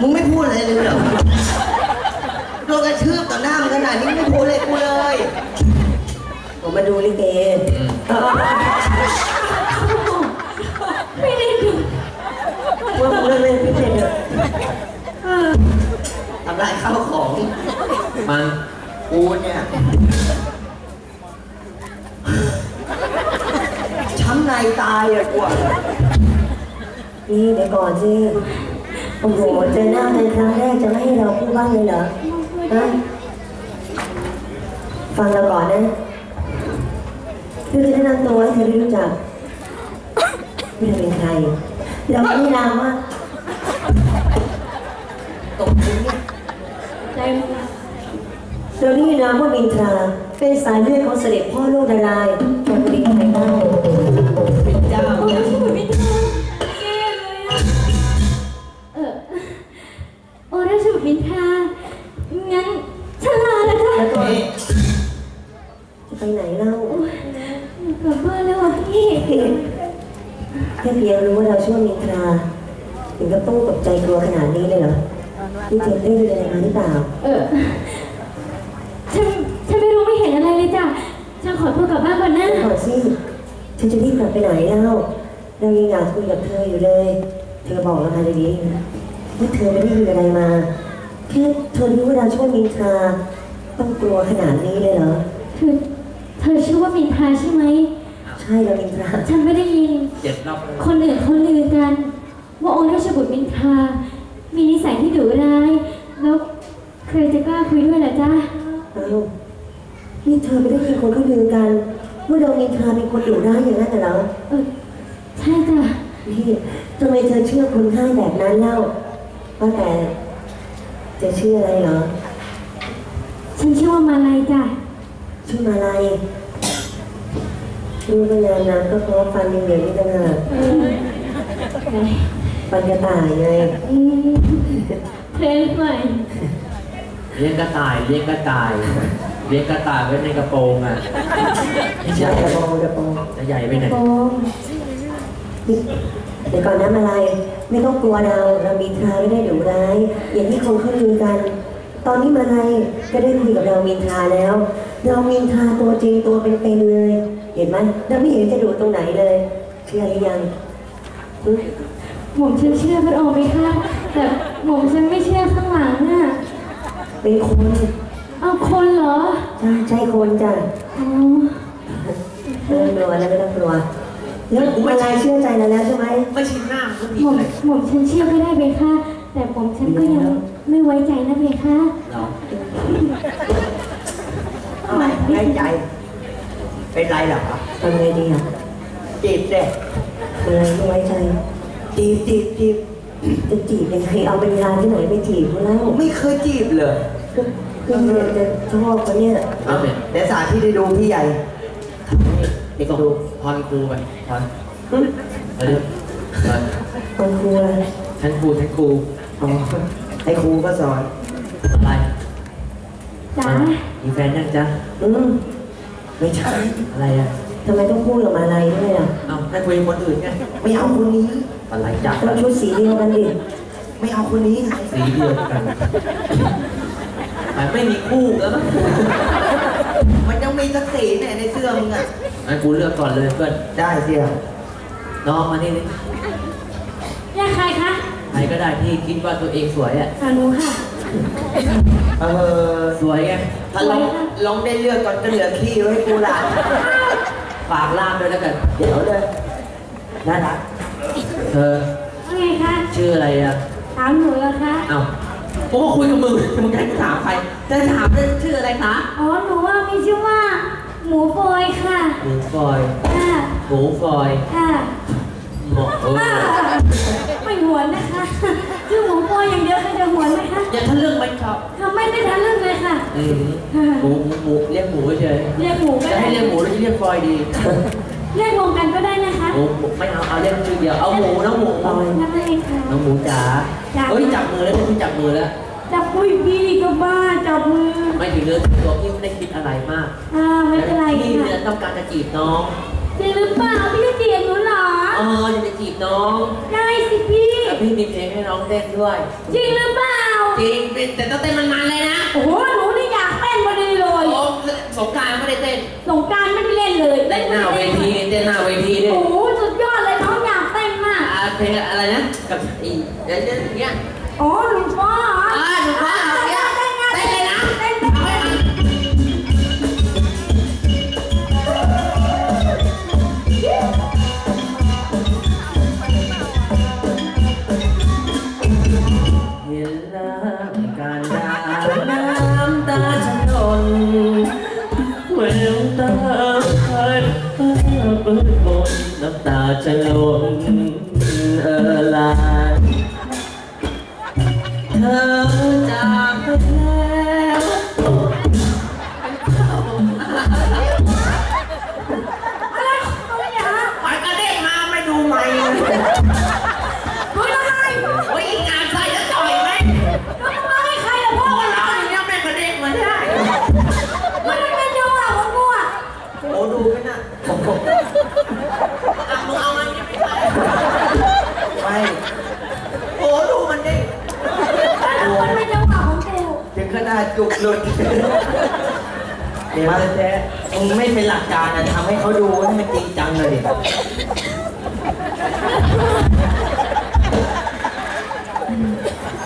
มึงไม่พูดอะไรเลยเหรอโดนกระชืบต่อหน้ามึงขนาดนี้ไม่พูดเลยกูเลย ผมมาดูลิเกเออไม่ได้ดูว่ามึงเลิกเล่นพิเศษเถอะเออทำลายข้าวของ มันกูเนี่ยช้ำในตายอะกูอะนี่เดี๋ยวก่อนสิโอ้โหเจอหน้ากันครั้งแรกจะไม่ให้เราพูดบ้างเลยเหรอฮะฟังเราก่อนนะคือจะแนะนำตัวให้เธอได้รู้จักไม่เป็นใคร เราไม่ได้นามว่าตกถึงเนี่ยใจมึงเราได้นามว่ามินทรา เป็นสายเลือดของเสด็จพ่อลูกนารายณ์แห่งแผ่นดินไทยใต้ ลับบ้านแล้วอะพี่ แค่เพียงรู้ว่าเราชื่อว่ามินทราถึงกับต้องตกใจกลัวขนาดนี้เลยเหรอนี่เธอได้ดูอะไรมาหรือเปล่า เออ ฉัน ฉันไม่รู้ไม่เห็นอะไรเลยจ้ะ ฉันขอตัวกลับบ้านก่อนนะ ก่อนสิฉันจะรีบกลับไปไหนเล่าเรายังอยากคุยกับเธออยู่เลย เธอบอกเรามาดีๆนะว่าเธอไม่ได้ดูอะไรมา แค่เธอรู้ว่าเราชื่อว่ามินทราต้องกลัวขนาดนี้เลยเหรอเธอ เธอชื่อว่ามินทราใช่ไหม ใช่เรามินทราฉันไม่ได้ยิน เจ็ดรอบเลยคนอื่นเขาลือกัน ว่าองค์ราชบุตรมินทรา มีนิสัยที่ดุร้าย แล้วใครจะกล้าคุยด้วยล่ะจ๊ะ เอ้านี่เธอไม่ได้ยินคนเขาลือกันว่าเรามินทราเป็นคนดุร้ายอย่างนั้นเหรอ เออ ใช่จ้ะ นี่ทำไมเธอเชื่อคนง่ายแบบนั้นเล่าว่าแต่จะชื่ออะไรเหรอ ฉันชื่อว่ามาลัยจ้ะ ชื่อมาลัยชื่อพยานน้ำก็เพราะฟันยังเหลืองนี่ต่างหากเออไหนฟันกระต่ายไงอืมเพลงใหม่เลี้ยงกระต่ายเลี้ยงกระต่ายเลี้ยงกระต่ายไว้ในกระโปรงอะไม่ใช่ใช่กระโปรงกระโปรงจะใหญ่ไปไหนโปมนี่เดี๋ยวก่อนนะมาลัยไม่ต้องกลัวเราเรามีทราไม่ได้ดุร้าย อย่างที่คนเขาลือกัน ตอนนี้มาลัยก็ได้คุยกับเรามีทราแล้ว เรามีทราตัวจริงตัวเป็นๆเลย เห็นไหมเราไม่เห็นจะดุตรงไหนเลย เชื่อหรือยังหึหม่อมฉันเชื่อพระองค์ไหมคะแต่หม่อมฉันไม่เชื่อข้างหลังน่ะเป็นคนเอาคนเหรอใช่ใช่คนจ้ะอ๋อไม่ต้องกลัวแล้วไม่ต้องกลัวแล้วมาลัยเชื่อใจเราแล้วใช่ไหมไม่ชินหน้ามันก็ผิหดม่อมเลยหม่อมฉันเชื่อก็ได้เบค่ะ แต่หม่อมฉันก็ยังไม่ไว้ใจนะเบค่ะเนาะอะไรในใจ เป็นไรเหรอทำไงดีอะจีบเด็มาลัยไม่ไว้ใจจีบจีบจีบจะจีบยังไงเอาเป็นยาที่ไหนไปจีบเขาเล่าไม่เคยจีบเลยก็ก็เรียนจะชอบเขาเนี่ยเอาเป็นเดี๋ยวสาที่ได้ดูพี่ใหญ่เด็กดูพรครูไปพรเออพรคนครัวฉันครูฉันครู อ๋อให้ครูก็สอนอะไรจ๋ามีแฟนยังจ๊ะอืมไม่ใช่อะไรอะมทำไมต้องพูดกับมาลัยด้วยล่ะเอาให้คุยกับคนอื่นไงไม่เอาคนนี้อะไรจักต้องชุดสีเดียวกันดิไม่เอาคนนี้ไงสีเดียวกันแต่ไม่มีคู่แล้วมั้งมันยังมีสักสีเนี่ยในเสื้อมึงอะงั้นกูเลือกก่อนเลยเพื่อนได้เสียน้องมานี่ดิ อยากใครคะ ใค รก็ได้ที่คิดว่าตัวเองสวยอะอ่าหนูค่ะ เออสวยไงถ้าลองลองได้เลือกก่อนก็เหลือขี้ไว้ให้กูหลานฝากล่ามด้วยแล้วกัน เดี๋ยวเลยน่ารักเธอว่าไงคะ ชื่ออะไรอะ ถามหนูแล้วคะเอ้ากูก็คุยกับมึงมึงจะให้กูถามใครจะถามเรื่องชื่ออะไรคะอ๋อหนูว่ามีชื่อว่า หมูโฟยค่ะหมูฟอยค่ะหมูฟอยค่ะ หมกเอออ่าไม่หวนนะคะชื่อหมูโฟยอย่างเดียวใครจะหวนไหมคะอย่าทะลึ่งไปครับทำไม่ได้ทันเรื่องเลยค่ะอืมหมูหมูหมูเรียกหมูเฉยเรียกหมูก็จะได้ให้เรียกหมูหรือจะเรียกฟอยดี เรียกรวมกันก็ได้นะคะหมูหมูไม่เอาเอาเรียกชื่อเดียวเอาหมูน้องหมูฟอยนั่นเองค่ะน้องหมูจ๋าจ๋าเฮ้ยจับมือแล้วพี่จับมือแล้วจับปุ้ยพี่ก็บ้าจับมือไม่ถึงเนื้อถึงตัวพี่ไม่ได้คิดอะไรมากอ่าไม่เป็นไรพี่ค่ะเนี่ยต้องการจะจีบน้องจริงหรือเปล่าพี่จะเจียนหนูเหร อเอออยากจะจีบน้องได้สิพี่แล้วพี่มีเพลงให้น้องเต้นด้วย จริงหรือเปล่า จริงแต่ต้องเต้นมันๆเลยนะ โอ้โหหนูนี่อยากเต้นพอดีเลยโอ้สงกรารไม่ได้เต้นสงกรารไม่ได้เล่นเลยเต้นหน้าเวทีเต้นหน้าเวทีดิโอ้โหสุดยอดเลยน้องอยากเต้นมาก อ่าเพลงอะไรนะกับอีเดี๋ยวอย่างเงี้ย อ๋อหนูฟ้าเหรออ่าหนูฟ้าเหรอ เธอจากไป จุกหลุดเดี๋ยวมาแท้มึงไม่เป็นหลักการอะทำให้เขาดูให้มันจริงจังเลยดิ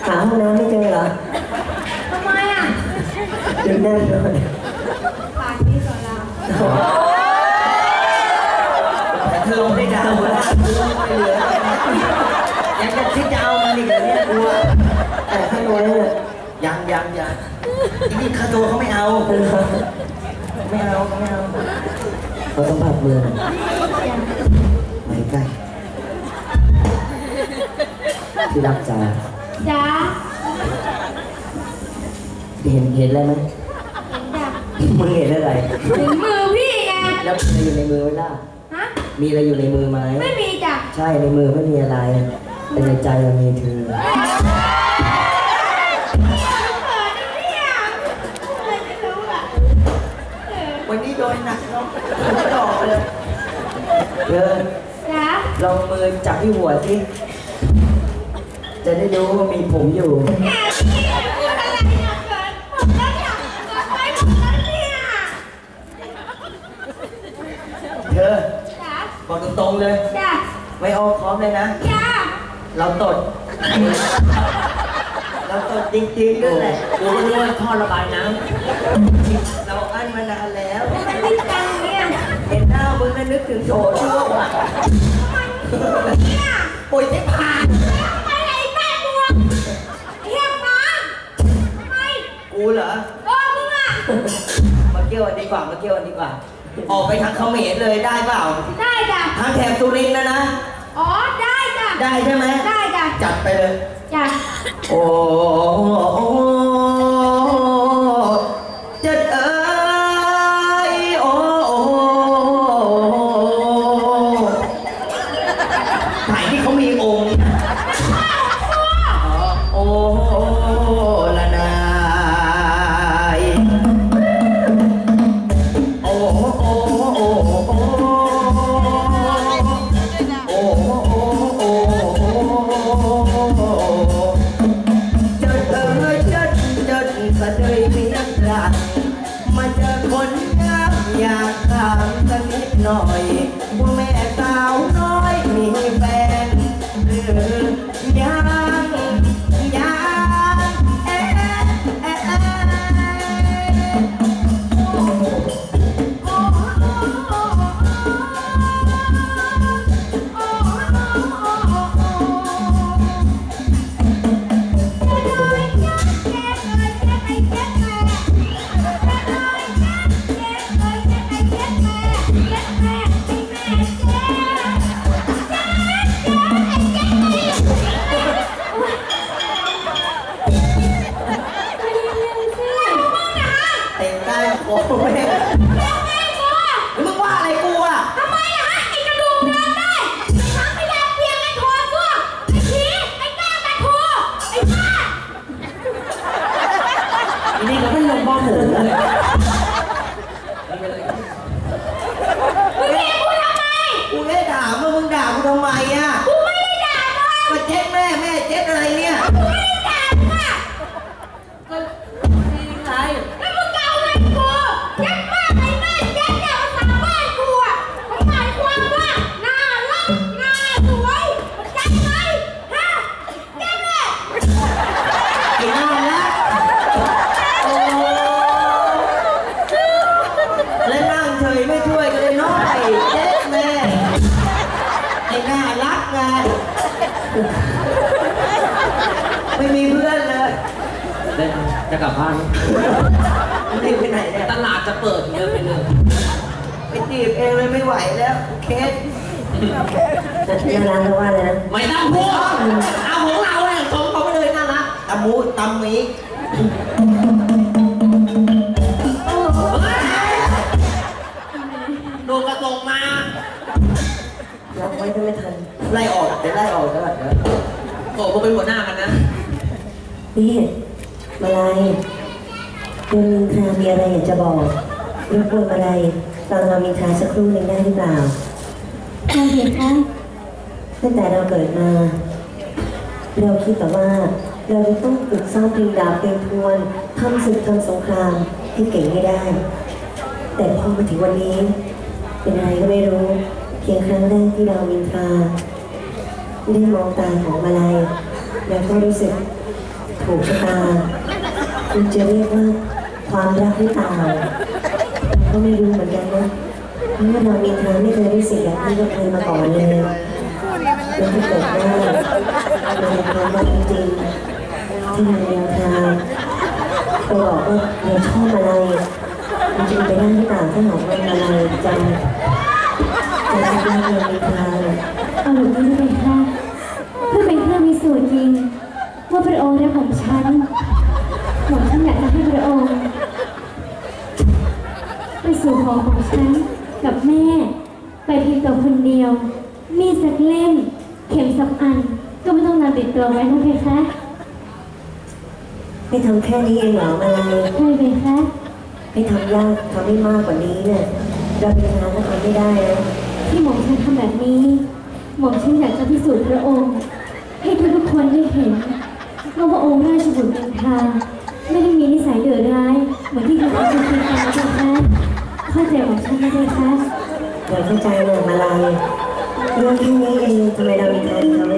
หาห้องน้ำไม่เจอเหรอทำไมอะเดินหน้าโดนปากนี้ก่อนเราแต่เธอลงได้ดาวแล้วกูไม่เหลือยังจะคิดจะเอามันอีกเหรอเนี่ยกูอะแต่ข้างน้อยน่ะยังยังยัง นี่ค่าตัวเขาไม่เอา ไม่เอาเขาไม่เอาเขาต้องผัดมือหน่อยไม่ใกล้ที่รักจ๋าจ้าเห็นเห็นอะไรไหมจ้ามึงเห็นอะไรถึงมือพี่ไง แล้วมีอะไรอยู่ในมือไหมล่ะฮะ มีอะไรอยู่ในมือไหม ไม่มีจ้ะ ใช่ในมือไม่มีอะไร แต่ในใจมันมีเธอ วันนี้โดนหนักเนาะดอกเลยเธอจ้าลองมือจับที่หัวสิ จะได้รู้ว่ามีผมอยู่แอบพี่พูดอะไรเนี่ยเขินผมแล้วเนี่ยเกินไปหมดแล้วเนี่ยเธอจ้าบอกตรงๆเลย จ้าไม่ออกพร้อมเลยนะ จ้าเราตด เราตดจริงๆด้วยแหละ กูก็รู้ว่าท่อระบายน้เราอั้นมานานแล้วมันติดกันเนี่ยเห็นหน้ามึงแล้วนึกถึงโถช่วงอะเนี่ยโอ้ยไม่ผ่านไปไหนแม่บัวเฮียบน้ำทำไมกูเหรอโดนมึงอะมาเกี่ยวกันดีกว่ามาเกี่ยวกันดีกว่า ออกไปทางเขมรเลยได้เปล่า ได้จ้ะทางแถบสุรินทร์นะนะ อ๋อได้จ้ะได้ใช่ไหมได้จ้ะจัดไปเลยจ้ะโอ้ มึง จะกลับบ้านมึงรีบไปไหนเนี่ยตลาดจะเปิดเดินไปเลยไปจีบเองเลยไม่ไหวแล้วเคสแล้วร้านเขาว่าอะไรนะไม่ต้องพูดเอาของเราเนี่ยชมเขาไปเลยน่ารักตำมูตำหมีโดนกระส่งมารับไว้ก็ไม่ทันไล่ออกเดี๋ยวไล่ออกแล้วเดี๋ยวโอ้ผมเป็นหัวหน้ากันนะนี่ มาลายโดนมินทรามีอะไรอยากจะบอกรบกวนมาลายฟังเรามินทราสักครู่หนึ่งได้หรือเปล่าใครเห็นคะตั้งแต่เราเกิดมา เราคิดแต่ว่า เราจะต้องฝึกซ้อมเพลงดาบเพลงทวนทำศึกทำสงครามให้เก่งให้ได้ แต่พอมาถึงวันนี้ เป็นอะไรก็ไม่รู้ เพียงครั้งแรกที่เรามินทราได้มองตาของมาลัยแล้วก็รู้สึกถูกชะตา คุณจะเรียกว่าความรักหรือเปล่าก็ไม่รู้เหมือนกันนะเพราะว่าเรามินทราไม่เคยรู้สึกแบบนี้กับใครมาก่อนเลยแล้วถ้าเกิดว่าเราเป็นความรักจริงๆที่เราเรียนทางไปบอกว่าเราชอบอะไรมันจะเป็นไปได้หรือเปล่าถ้าหากว่าอะไรจะจะรักเราเรีทางเอาหลุมนี้ไปค่ะเพื่อเป็นเครื่องพิสูจน์จริงว่าพระองค์รักของฉัน ผมฉันอยากจะให้พระองค์ไปสู่หอของฉันกับแม่ ไปเพียงตัวคนเดียว มีดสักเล่ม เข็มสักอัน ก็ไม่ต้องนำติดตัวไว้นะเพคะให้ทำแค่นี้เองเหรอมาลัยใช่เพคะให้ทำยากทำให้มากกว่านี้เนี่ยเราเป็นทางก็ทำไม่ได้นะที่หม่อมฉันทำแบบนี้ หม่อมฉันอยากจะพิสูจน์พระองค์ ให้ทุกๆคนได้เห็นว่าพระองค์ราชบุตรเป็นทา ไม่ได้มีนิสัยเดือดร้าย เหมือนที่คุณคิดกันนะคะเข้าใจของฉันไหมคะเราเข้าใจเลยมาลายเรื่องแค่นี้เองทำไมเรามีการทำ